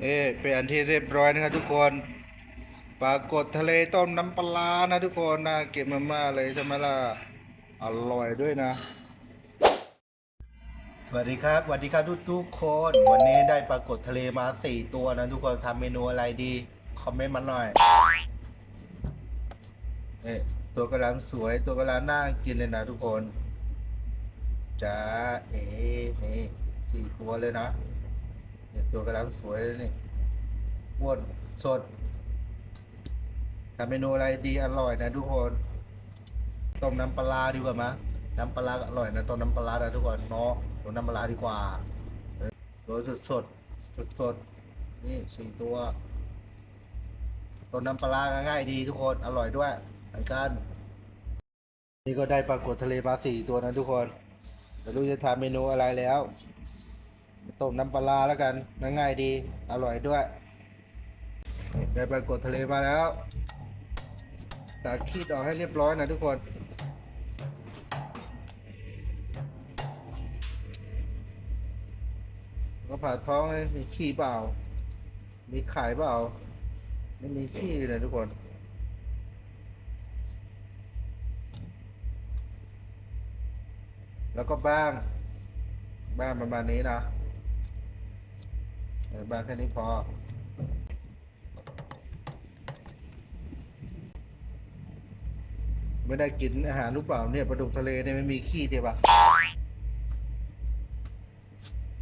เอ๊เป็นอันที่เรียบร้อยนะครับทุกคนปรากฏทะเลต้มน้ำปลานะทุกคนน่ากินมากๆเลยใช่ไหมล่ะอร่อยด้วยนะ สวัสดีครับสวัสดีครับทุกทุกคนวันนี้ได้ปรากฏทะเลมาสี่ตัวนะทุกคนทำเมนูอะไรดี คอมเมนต์มาหน่อยเอ๊ะตัวกำลังสวยตัวกำลังน่ากินเลยนะทุกคน จ้าเอ๋นี่สี่ตัวเลยนะเนี่ยตัวกำลังสวยเลยนี่อ้วนสดทำเมนูอะไรดีอร่อยนะทุกคนต้มน้ำปลาดีกว่ามะน้ำปลาอร่อยนะต้มน้ำปลาร้านะทุกคนเนาะต้มน้ำปลาดีกว่าเออตัวสดสดสดสดนี่สี่ตัวต้มน้ำปลาง่ายดีทุกคนอร่อยด้วยเหมือนกัน นี่ก็ได้ปรากฏทะเลมาสี่ตัวนะทุกคน ไม่รู้จะทำเมนูอะไรแล้วต้มน้ำปลาแล้วกันง่ายดี อร่อยด้วย ได้ปรากฏทะเลมาแล้วตักขี้ออกให้เรียบร้อยนะทุกคนก็ผ่าท้องเลยมีขี้เปล่า มีไข่เปล่า ไม่มีขี้เลยนะทุกคน แล้วก็บ้างบ้างประมาณนี้นะบ้างแค่นี้พอ ไม่ได้กินอาหารรู้เปล่าเนี่ยปลาดุกทะเลเนี่ยไม่มีขี้เดียวปะ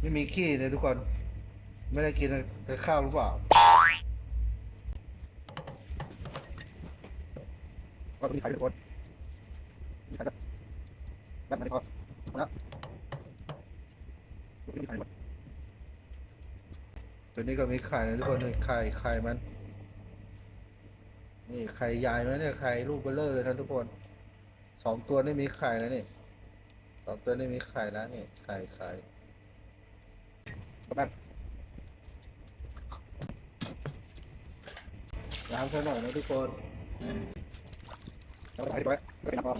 ไม่มีขี้เลยทุกคน ไม่ได้กินแต่ข้าวรู้เปล่าก็มีไข่ทุกคนมีไข่แบบแบบนี้พอ แล้วมีไข่หมดตัวนี้ก็มีไข่นะทุกคนนี่ไข่ไข่มัน นี่ไข่ใหญ่ไหมเนี่ยไข่ลูกเบลเลอร์เลยนะทุกคนสองตัวนี่มีไข่แล้วนี่สองตัวนี่มีไข่แล้วนี่ไข่ไข่แบบล้างซะหน่อยนะทุกคนแล้วก็ใส่ไปก็เป็นน้ำปลา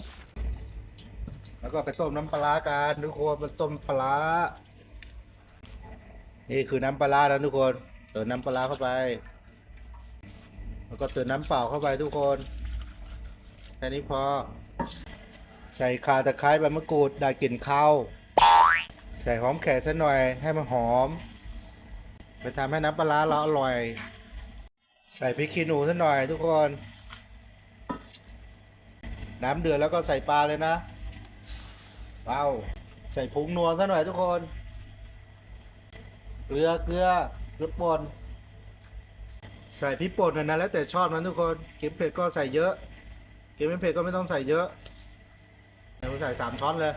แล้วก็ไปต้มน้ำปลาร้ากันทุกคนมาต้มปลาร้านี่คือน้ำปลาร้านะทุกคนเติมน้ำปลาร้าเข้าไป แล้วก็เติมน้ำเปล่าเข้าไปทุกคนแค่นี้พอ ใส่ข่าตะไคร้ใบมะกรูดได้กลิ่นข้าวใส่หอมแขกสักหน่อยให้มันหอม ไปทำให้น้ำปลาร้าเราอร่อย ใส่พริกขี้หนูสักหน่อยทุกคน น้ำเดือดแล้วก็ใส่ปลาเลยนะ เปล่าใส่ผงนัวซะหน่อยทุกคนเกลือเกลือเกลือป่นใส่พริกป่นนะนะแล้วแต่ชอบนะทุกคนกินเผ็ดก็ใส่เยอะกินไม่เผ็ดก็ไม่ต้องใส่เยอะเดี๋ยวใส่สามช้อนเลย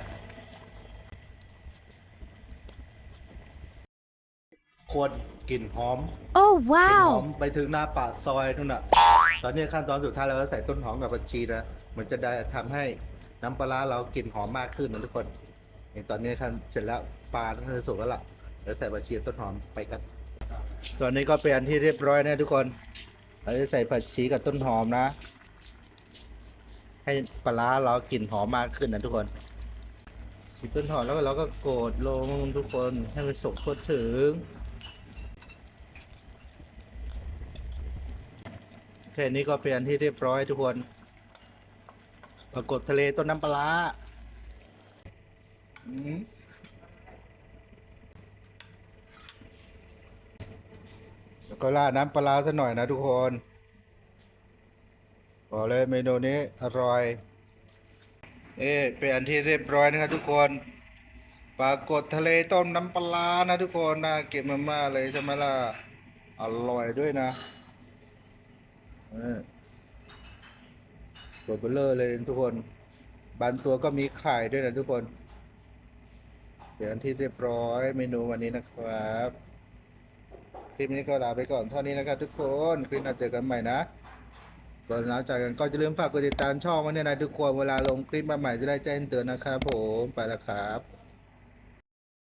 ควรกลิ่นหอม Oh กลิ่นหอ wow! มไปถึงหน้าปากซอยนู่นน่ะ ตอนนี้ขั้นตอนสุดท้ายเราก็ใส่ต้นหอมกับผักชีนะ มันจะได้ทำให้ น้ำปลาร้าเรากลิ่นหอมมากขึ้นนะทุกคนเห็นตอนนี้ขั้นเสร็จแล้วปลาน่าจะสุกแล้วล่ะเดี๋ยวใส่ผักชีกับต้นหอมไปกัน ตอนนี้ก็เป็นอันที่เรียบร้อยนะทุกคนเราจะใส่ผักชีกับต้นหอมนะ ให้ปลาร้าเรากลิ่นหอมมากขึ้นนะทุกคนฉีต้นหอมแล้วเราก็โกดลงทุกคนให้มันสุกทั่วถึงแค่นี้ก็เป็นอันที่เรียบร้อยทุกคน ปรากฏทะเลต้นน้ำปลาร้าอืมแล้วก็ราดน้ำปลาร้าสักหน่อยนะทุกคนบอกเลยเมนูนี้อร่อย เอ๊เป็นอันที่เรียบร้อยนะครับทุกคน ปรากฏทะเลต้มน้ำปลาร้านะทุกคนน่ากินมากๆเลยใช่ไหมล่ะ อร่อยด้วยนะเออ ตัวเบลเลอร์เลยทุกคน บางตัวก็มีไข่ด้วยนะทุกคน เดี๋ยวอันที่เรียบร้อยเมนูวันนี้นะครับ คลิปนี้ก็ลาไปก่อนเท่านี้นะครับทุกคน คลิปหน้าเจอกันใหม่นะก่อนลาจากกันก็จะลืมฝากกดติดตามช่องไว้เนี่ยนะทุกคนเวลาลงคลิปมาใหม่จะได้แจ้งเตือนนะครับผมไปแล้วครับ